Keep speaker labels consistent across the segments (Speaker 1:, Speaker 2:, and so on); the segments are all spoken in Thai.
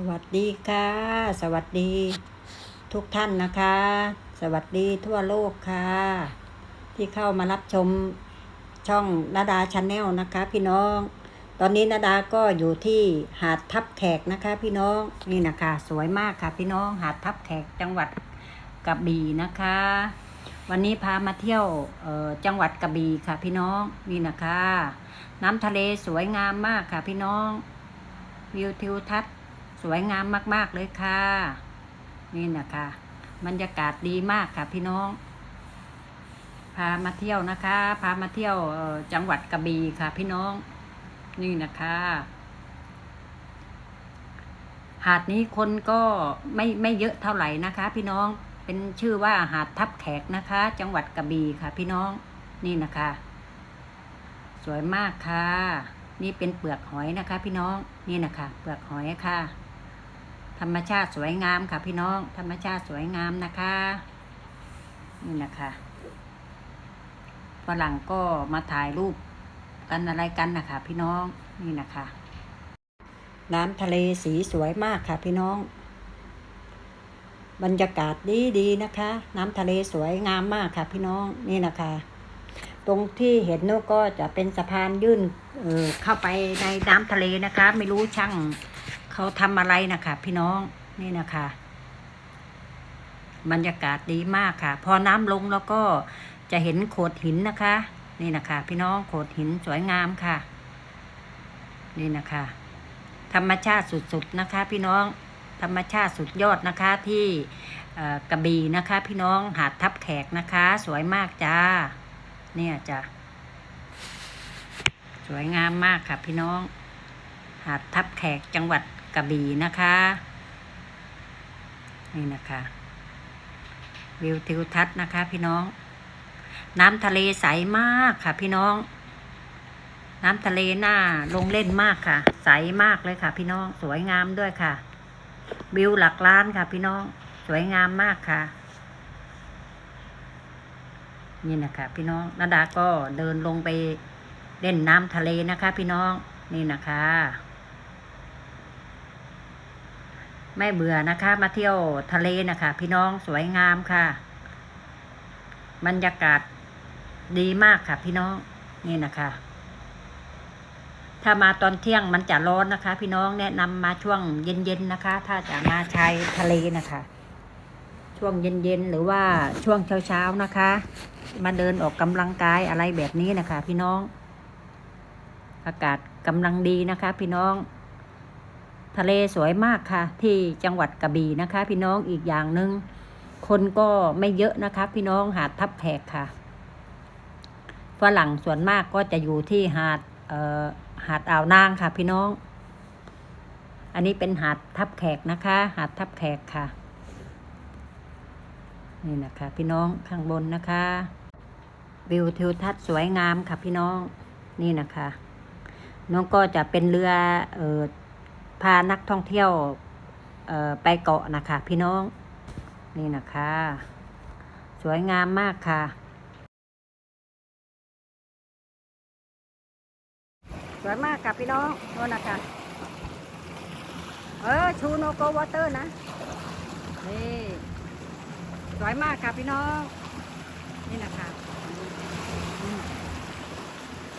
Speaker 1: สวัสดีค่ะ สวัสดี ทุกท่านนะคะ สวัสดีทั่วโลกค่ะ ที่เข้ามารับชมช่องนาดาชาแนลนะคะ พี่น้อง ตอนนี้นาดาก็อยู่ที่หาดทับแขกนะคะ พี่น้องนี่นะคะ สวยมากค่ะ พี่น้องหาดทับแขกจังหวัดกระบี่นะคะ วันนี้พามาเที่ยวจังหวัดกระบี่ค่ะ พี่น้องนี่นะคะ น้ำทะเลสวยงามมากค่ะ พี่น้องวิวทิวทัศน์ สวยงามมาก ๆ เลยค่ะ นี่นะคะบรรยากาศดีมากค่ะพี่น้อง พามาเที่ยวนะคะ พามาเที่ยวจังหวัดกระบี่ค่ะพี่น้อง นี่นะคะ หาดนี้คนก็ไม่ไม่เยอะเท่าไหร่นะคะ พี่น้องเป็นชื่อว่าหาดทับแขกนะคะ จังหวัดกระบี่ค่ะ พี่น้องนี่นะคะ สวยมากค่ะ นี่เป็นเปลือกหอยนะคะ พี่น้องนี่นะคะ เปลือกหอยค่ะ ธรรมชาติสวยงามค่ะพี่น้อง ธรรมชาติสวยงามนะคะ นี่นะคะฝรั่งก็มาถ่ายรูปกันอะไรกันนะคะพี่น้องนี่นะคะ น้ำทะเลสีสวยมากค่ะพี่น้อง บรรยากาศดีดีนะคะ น้ำทะเลสวยงามมากค่ะพี่น้องนี่นะคะ ตรงที่เห็นนู่นก็จะเป็นสะพานยื่นเออเข้าไปในน้ำทะเลนะคะ ไม่รู้ช่าง เขาทำอะไรนะคะพี่น้องนี่นะคะบรรยากาศดีมากค่ะ พอน้ำลงแล้วก็จะเห็นโขดหินนะคะ นี่นะคะ พี่น้องโขดหินสวยงามค่ะ นี่นะคะ ธรรมชาติสุดๆนะคะ พี่น้องธรรมชาติสุดยอดนะคะที่กระบี่นะคะ พี่น้องหาดทับแขกนะคะ สวยมากจ้า เนี่ยจ้ะสวยงามมากค่ะ พี่น้อง หาดทับแขกจังหวัด กระบี่นะคะ นี่นะคะ วิวทิวทัศน์นะคะ พี่น้อง น้ำทะเลใสมากค่ะ พี่น้อง น้ำทะเลน่าลงเล่นมากค่ะ ใสมากเลยค่ะ พี่น้องสวยงามด้วยค่ะ วิวหลักล้านค่ะ พี่น้องสวยงามมากค่ะนี่นะคะ พี่น้องนาดาก็เดินลงไปเล่นน้ำทะเลนะคะ พี่น้องนี่นะคะ ไม่เบื่อนะคะ มาเที่ยวทะเลนะคะ พี่น้องสวยงามค่ะ บรรยากาศดีมากค่ะ พี่น้องนี่นะคะ ถ้ามาตอนเที่ยงมันจะร้อนนะคะ พี่น้องแนะนำมาช่วงเย็นๆนะคะ ถ้าจะมาชายทะเลนะคะ ช่วงเย็นๆหรือว่าช่วงเช้าๆนะคะ มาเดินออกกำลังกายอะไรแบบนี้นะคะ พี่น้อง อากาศกำลังดีนะคะ พี่น้อง ทะเลสวยมากค่ะ ที่จังหวัดกระบี่นะคะ พี่น้องอีกอย่างหนึ่งคนก็ไม่เยอะนะคะ พี่น้องหาดทับแขกค่ะฝรั่งส่วนมากก็จะอยู่ที่หาดเอ่อหาดอ่าวนางค่ะ พี่น้อง อันนี้เป็นหาดทับแขกนะคะ หาดทับแขกค่ะ นี่นะคะ พี่น้องข้างบนนะคะวิวทิวทัศน์สวยงามค่ะพี่น้องนี่นะคะ น้องก็จะเป็นเรือเออ พานักท่องเที่ยวไปเกาะนะคะ พี่น้องนี่นะคะ สวยงามมากค่ะ สวยมากค่ะพี่น้องโน่นนะคะเออชูโนโกวอเตอร์นะนี่สวยมากค่ะพี่น้องนี่นะคะ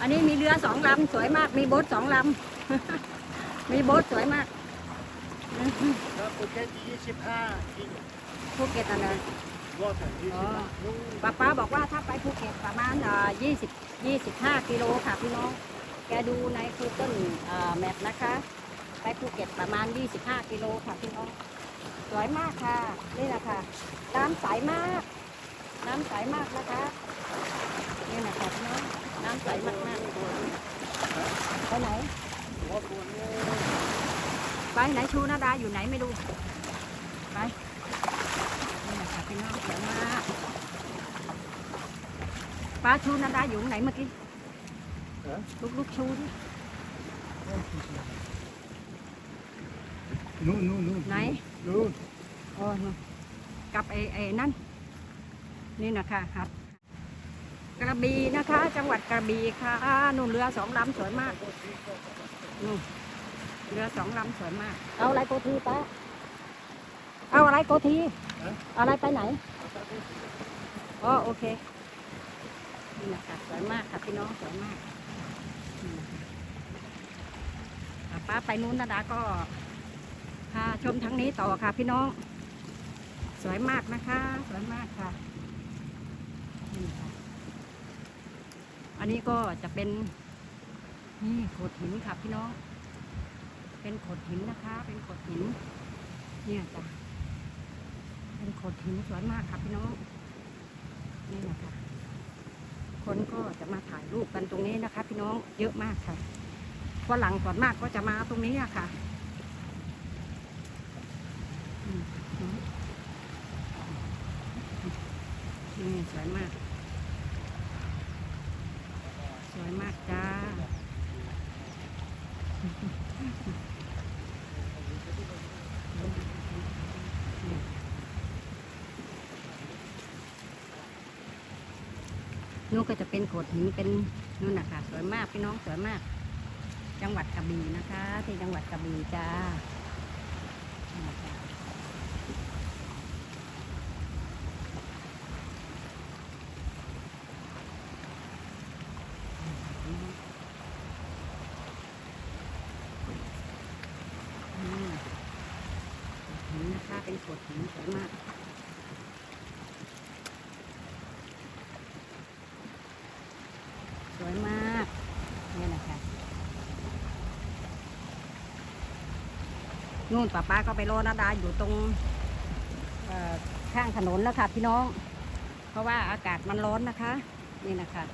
Speaker 1: อันนี้มีเรือสองลำสวยมากมีโบ๊ทสองลำ มีโบ๊ทสวยมากอืม
Speaker 2: แล้วภูเก็ตยี่สิบห้ากิโล
Speaker 1: ภูเก็ตอันนั้น
Speaker 2: รถยี่สิบห้านู่น
Speaker 1: ป้าป้าบอกว่าถ้าไปภูเก็ตประมาณเอ่อยี่สิบยี่สิบห้ากิโลค่ะพี่น้อง แกดูใน Google เอ่อแมปนะคะ ไปภูเก็ตประมาณ 25 กิโลค่ะพี่น้อง สวยมากค่ะ นี่แหละค่ะ น้ำใสมาก น้ำใสมากนะคะ นี่นะคะพี่น้อง น้ำใสมากมากๆไปไหน
Speaker 2: รถตัวนี้
Speaker 1: ไปไหนชูนาดาอยู่ไหนไม่รู้ไปนี่นะคะพี่น้องสวยมากป้าชูนาดาอยู่ไหนเมื่อกี้
Speaker 2: เออ
Speaker 1: ลูกลูกชูดิ
Speaker 2: นู่นนู่นนู่น
Speaker 1: ไหน
Speaker 2: นู่น
Speaker 1: โอ้นู่นกับไอ้ไอ้นั่นนี่นะคะครับกระบี่นะคะ จังหวัดกระบี่ค่ะนู่นเรือสองลำสวยมากนู่น
Speaker 3: เรือสองลำสวยมาก เอาอะไรโกทีป้าเอาอะไรโกที
Speaker 4: ฮะ
Speaker 3: เอาอะไรไปไหนอ๋อโอเคนี่นะคะสวยมากค่ะพี่น้องสวยมากนี่นะคะอะป้าไปนู้นนะดาก็พาชมทั้งนี้ต่อค่ะพี่น้อง สวยมากนะคะ สวยมากค่ะนี่ค่ะอันนี้ก็จะเป็นนี่โขดหินค่ะพี่น้อง เป็นโขดหินนะคะ เป็นโขดหิน เนี่ยจ้ะ เป็นโขดหินสวยมากค่ะพี่น้อง นี่นะคะ คนก็จะมาถ่ายรูปกันตรงนี้นะคะ พี่น้อง เยอะมากค่ะฝรั่งส่วนมากก็จะมาตรงนี้อะค่ะอืมนี่สวยมาก สวยมากจ้า นู่นก็จะเป็นโขดหินเป็นนู่นนะคะสวยมากพี่น้องสวยมาก จังหวัดกระบี่นะคะ ที่จังหวัดกระบี่จ้านี่นะคะอืมโขดหินนะคะ เป็นโขดหินสวยมาก สวยมากเนี่ยนะคะ นู่นป้าป้าก็ไปรอนาดาอยู่ตรงข้างถนนแล้วค่ะพี่น้อง เพราะว่าอากาศมันร้อนนะคะ นี่นะคะ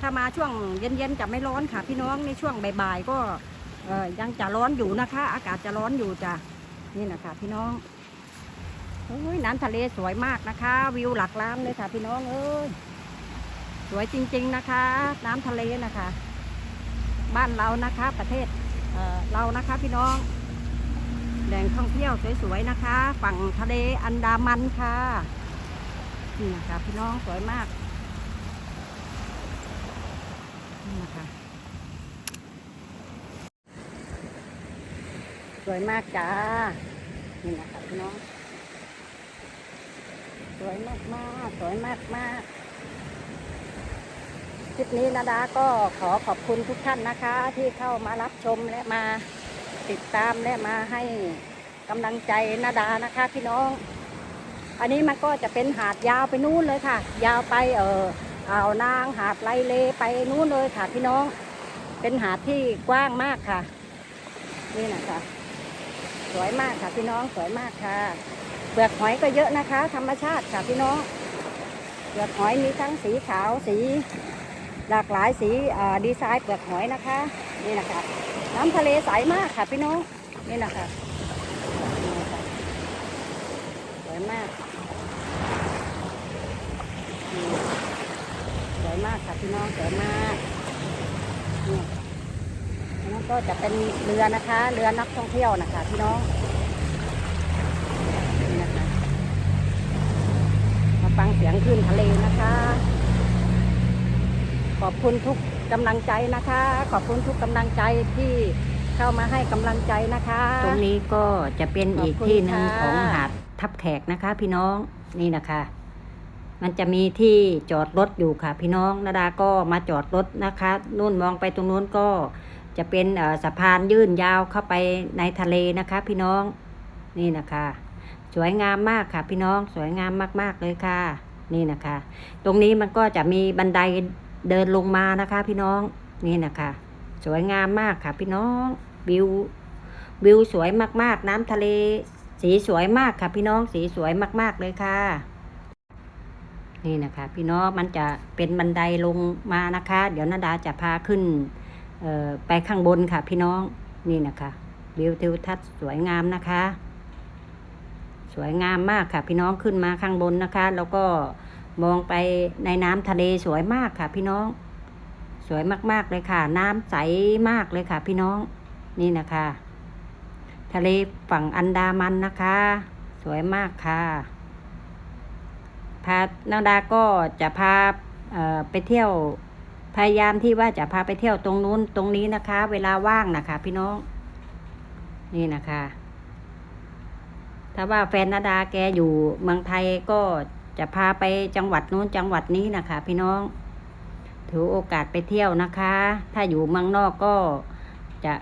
Speaker 3: ถ้ามาช่วงเย็นๆจะไม่ร้อนค่ะ พี่น้องในช่วงบ่ายๆก็ยังจะร้อนอยู่นะคะ อากาศจะร้อนอยู่จ้ะนี่นะคะพี่น้องโอ้ยน้ำทะเลสวยมากนะคะ วิวหลักล้านเลยค่ะ พี่น้องเอ้ยสวยจริง ๆนะคะ น้ำทะเลนะคะ บ้านเรานะคะประเทศ เรานะคะพี่น้องแหล่งท่องเที่ยวสวยๆนะคะ ฝั่งทะเลอันดามันค่ะนี่นะคะพี่น้องสวยมากนี่นะคะสวยมากจ้านี่นะคะพี่น้อง สวยมากมากๆสวยมากมากๆ คลิปนี้นาดาก็ขอขอบคุณทุกท่านนะคะ ที่เข้ามารับชมและมาติดตามและมาให้กำลังใจนาดานะคะพี่น้อง อันนี้มันก็จะเป็นหาดยาวไปนู่นเลยค่ะ ยาวไปเอออ่าวนางหาดไลเลไปนู่นเลยค่ะพี่น้อง เป็นหาดที่กว้างมากค่ะ นี่นะคะ สวยมากค่ะพี่น้องสวยมากค่ะเปลือกหอยก็เยอะนะคะ ธรรมชาติค่ะพี่น้องเปลือกหอยมีทั้งสีขาวสี หลากหลายสีดีไซน์เปลือกหอยนะคะ นี่นะคะน้ำทะเลใสมากค่ะพี่น้อง นี่นะคะสวยมากสวยมากค่ะพี่น้องสวยมากนี่นั่นก็จะเป็นเรือนะคะ เรือนักท่องเที่ยวนะคะพี่น้องนี่นะคะมาฟังเสียงคลื่นทะเลนะคะ ขอบคุณทุกกำลังใจนะคะ ขอบคุณทุกกำลังใจที่เข้ามาให้กำลังใจนะคะ ตรงนี้ก็จะเป็นอีกที่หนึ่งของหาดทับแขกนะคะ พี่น้องนี่นะคะ มันจะมีที่จอดรถอยู่ค่ะ พี่น้องนาดาก็มาจอดรถนะคะนู่นมองไปตรงนู้นก็จะเป็นสะพานยื่นยาวเข้าไปในทะเลนะคะ พี่น้องนี่นะคะ สวยงามมากค่ะ พี่น้องสวยงามมาก ๆเลยค่ะ นี่นะคะ ตรงนี้มันก็จะมีบันได เดินลงมานะคะพี่น้องนี่นะคะ สวยงามมากค่ะ พี่น้องวิววิวสวยมากๆ น้ำทะเล สีสวยมากค่ะ พี่น้องสีสวยมาก ๆเลยค่ะ นี่นะคะ พี่น้องมันจะเป็นบันไดลงมานะคะ เดี๋ยวนาดาจะพาขึ้นไปข้างบนค่ะ พี่น้องนี่นะคะวิวทิวทัศน์สวยงามนะคะ สวยงามมากค่ะ พี่น้องขึ้นมาข้างบนนะคะ แล้วก็ มองไปในน้ำทะเลสวยมากค่ะ พี่น้อง สวยมากๆเลยค่ะ น้ำใสมากเลยค่ะ พี่น้องนี่นะคะ ทะเลฝั่งอันดามันนะคะ สวยมากค่ะพานาดาก็จะพาไปเที่ยว
Speaker 1: พยายามที่ว่าจะพาไปเที่ยวตรงนู้นตรงนี้นะคะ เวลาว่างนะคะ พี่น้อง นี่นะคะ ถ้าว่าแฟนนาดาแกอยู่เมืองไทยก็ จะพาไปจังหวัดนู้นจังหวัดนี้นะคะ พี่น้อง ถือโอกาสไปเที่ยวนะคะ ถ้าอยู่เมืองนอกก็จะ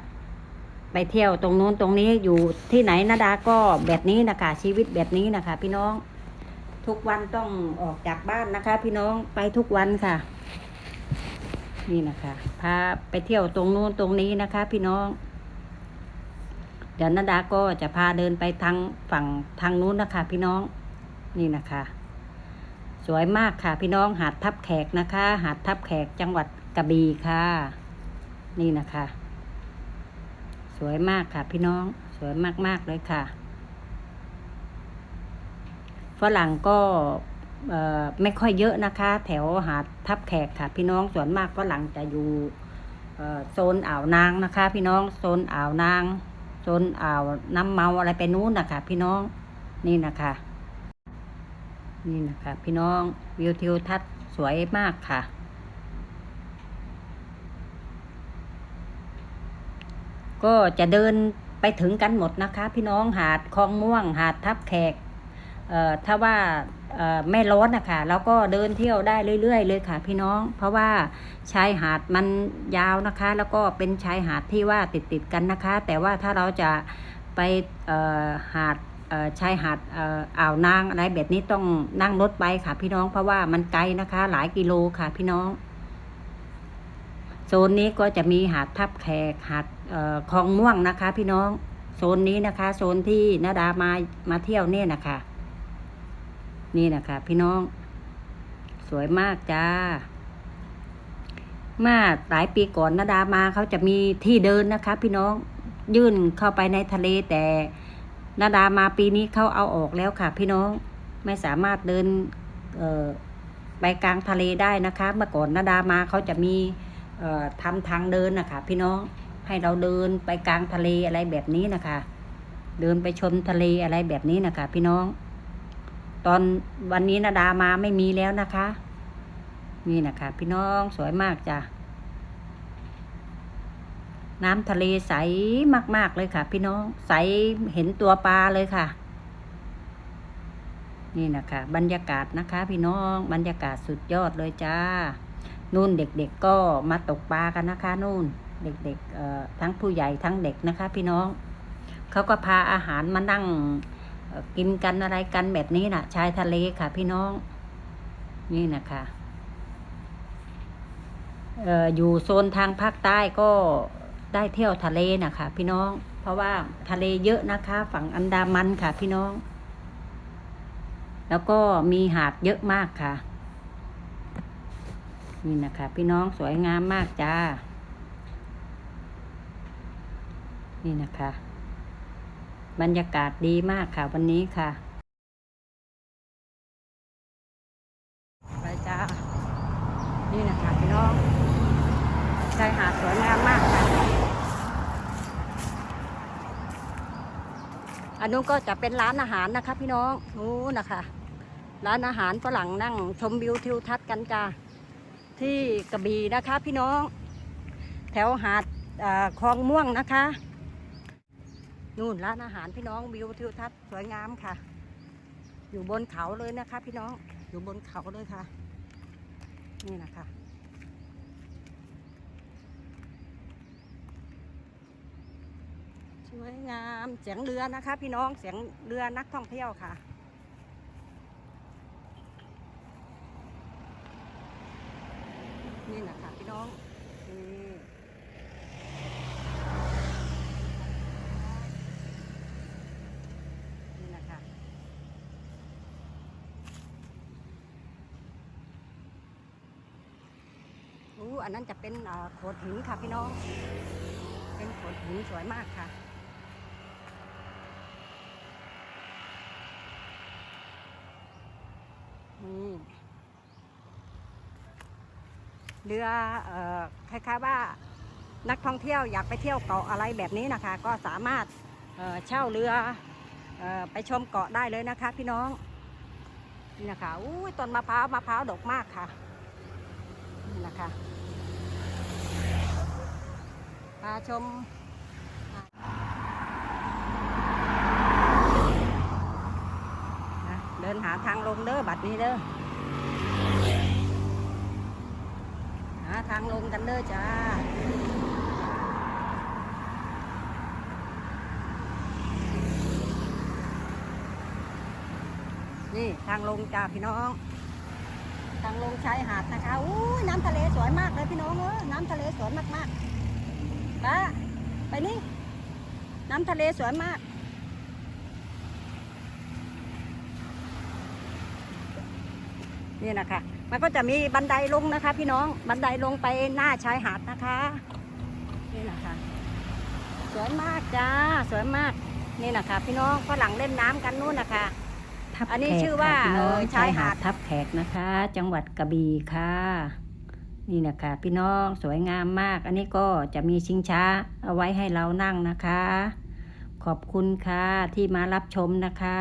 Speaker 1: ไปเที่ยวตรงนู้นตรงนี้อยู่ที่ไหนนาดาก็แบบนี้นะคะชีวิตแบบนี้นะคะ พี่น้อง ทุกวันต้องออกจากบ้านนะคะ พี่น้องไปทุกวันค่ะ นี่นะคะพาไปเที่ยวตรงนู้นตรงนี้นะคะ พี่น้องเดี๋ยวนาดาก็จะพาเดินไปทางฝั่งทางนู้นนะคะ พี่น้องนี่นะคะ สวยมากค่ะ พี่น้องหาดทับแขกนะคะ หาดทับแขกจังหวัดกระบี่ค่ะ นี่นะคะ สวยมากค่ะ พี่น้องสวยมากๆเลยค่ะฝรั่งก็ไม่ค่อยเยอะนะคะ แถวหาดทับแขกค่ะ พี่น้องส่วนมากฝรั่งจะอยู่โซนอ่าวนางนะคะ พี่น้องโซนอ่าวนางโซนอ่าวน้ำเมาอะไรไปนู้นนะคะพี่น้องนี่นะคะ นี่นะคะ พี่น้องวิวทิวทัศน์สวยมากค่ะ ก็จะเดินไปถึงกันหมดนะคะ พี่น้องหาดคลองม่วงหาดทับแขกเอ่อถ้าว่าไม่ร้อนนะคะเราก็เดินเที่ยวได้เรื่อยๆ เลยค่ะ พี่น้อง เพราะว่าชายหาดมันยาวนะคะ แล้วก็เป็นชายหาดที่ว่าติดๆกันนะคะ แต่ว่าถ้าเราจะไปหาด ชายหาดอ่ออ่าวนางอะไรแบบนี้ต้องนั่งรถไปค่ะ พี่น้องเพราะว่ามันไกลนะคะ หลายกิโลค่ะพี่น้อง โซนนี้ก็จะมีหาดทับแขกหาดคลองม่วงนะคะ พี่น้องโซนนี้นะคะ โซนที่นาดามามาเที่ยวเนี่ยนะคะ นี่นะคะ พี่น้อง สวยมากจ้าเมื่อหลายปีก่อนนาดามาเขาจะมีที่เดินนะคะ พี่น้องยื่นเข้าไปในทะเลแต่ นาดามาปีนี้เขาเอาออกแล้วค่ะ พี่น้องไม่สามารถเดินไปกลางทะเลได้นะคะ เมื่อก่อนนาดามาเขาจะมีเอ่อทำทางเดินนะคะพี่น้องให้เราเดินไปกลางทะเลอะไรแบบนี้นะคะ เดินไปชมทะเลอะไรแบบนี้นะคะ พี่น้อง ตอนวันนี้นาดามาไม่มีแล้วนะคะ นี่นะคะ พี่น้องสวยมากจ้ะ น้ำทะเลใสมากๆเลยค่ะ พี่น้องใสเห็นตัวปลาเลยค่ะ นี่นะคะ บรรยากาศนะคะ พี่น้องบรรยากาศสุดยอดเลยจ้า นู่นเด็กๆก็มาตกปลากันนะคะนู่นเด็กๆเอ่อทั้งผู้ใหญ่ทั้งเด็กนะคะ พี่น้องเขาก็พาอาหารมานั่งกินกันอะไรกันแบบนี้น่ะ ชายทะเลค่ะ พี่น้อง นี่นะคะเอ่ออยู่โซนทางภาคใต้ก็ ได้เที่ยวทะเลนะคะพี่น้อง เพราะว่าทะเลเยอะนะคะ ฝั่งอันดามันค่ะ พี่น้อง แล้วก็มีหาดเยอะมากค่ะ นี่นะคะ พี่น้องสวยงามมากจ้า นี่นะคะ บรรยากาศดีมากค่ะ วันนี้ค่ะไปจ้า นี่นะคะ พี่น้องชายหาดสวยงามมากค่ะ อันนู้นก็จะเป็นร้านอาหารนะคะ พี่น้องนู้นนะคะ ร้านอาหารฝรั่งนั่งชมวิวทิวทัศน์กันจ้าที่กระบี่นะคะ พี่น้อง แถวหาดคลองม่วงนะคะ นู่นร้านอาหารพี่น้องวิวทิวทัศน์สวยงามค่ะ อยู่บนเขาเลยนะคะ พี่น้องอยู่บนเขาเลยค่ะ นี่นะคะ วยงามเสียงเรือนะคะ พี่น้องเสียงเรือนักท่องเที่ยวค่ะ นี่นะคะพี่น้องนี่นี่นะคะอู้อันนั้นจะเป็นโขดหินค่ะพี่น้อง เป็นโขดหินสวยมากค่ะ นี่ เรือออคล้ายๆว่านักท่องเที่ยวอยากไปเที่ยวเกาะอะไรแบบนี้นะคะ ก็สามารถเเช่าเรือออไปชมเกาะได้เลยนะคะ พี่น้องนี่นะคะอุ้ยต้นมะพร้าวมะพร้าวดกมากค่ะนี่นะคะา
Speaker 3: ชมนะเดินหาทางลงเด้อบัดนี้เด้อหา ทางลงกันเด้อจ้านี่ทางลงจ้าพี่น้อง ทางลงชายหาดนะคะอู้ยน้ำทะเลสวยมากเลยพี่น้องเออน้ำทะเลสวยมากๆป้าไปนี่ น้ำทะเลสวยมาก นี่นะคะ มันก็จะมีบันไดลงนะคะ พี่น้องบันไดลงไปหน้าชายหาดนะคะ นี่นะคะ สวยมากจ้าสวยมากนี่นะคะ พี่น้องฝรั่งเล่นน้ำกันนู่นนะคะอันนี้ชื่อว่า
Speaker 1: พี่น้อง
Speaker 3: เอ่อชายหาด
Speaker 1: ทับแขกนะคะ จังหวัดกระบี่ค่ะ นี่นะคะ พี่น้องสวยงามมาก อันนี้ก็จะมีชิงช้าเอาไว้ให้เรานั่งนะคะ ขอบคุณค่ะที่มารับชมนะคะ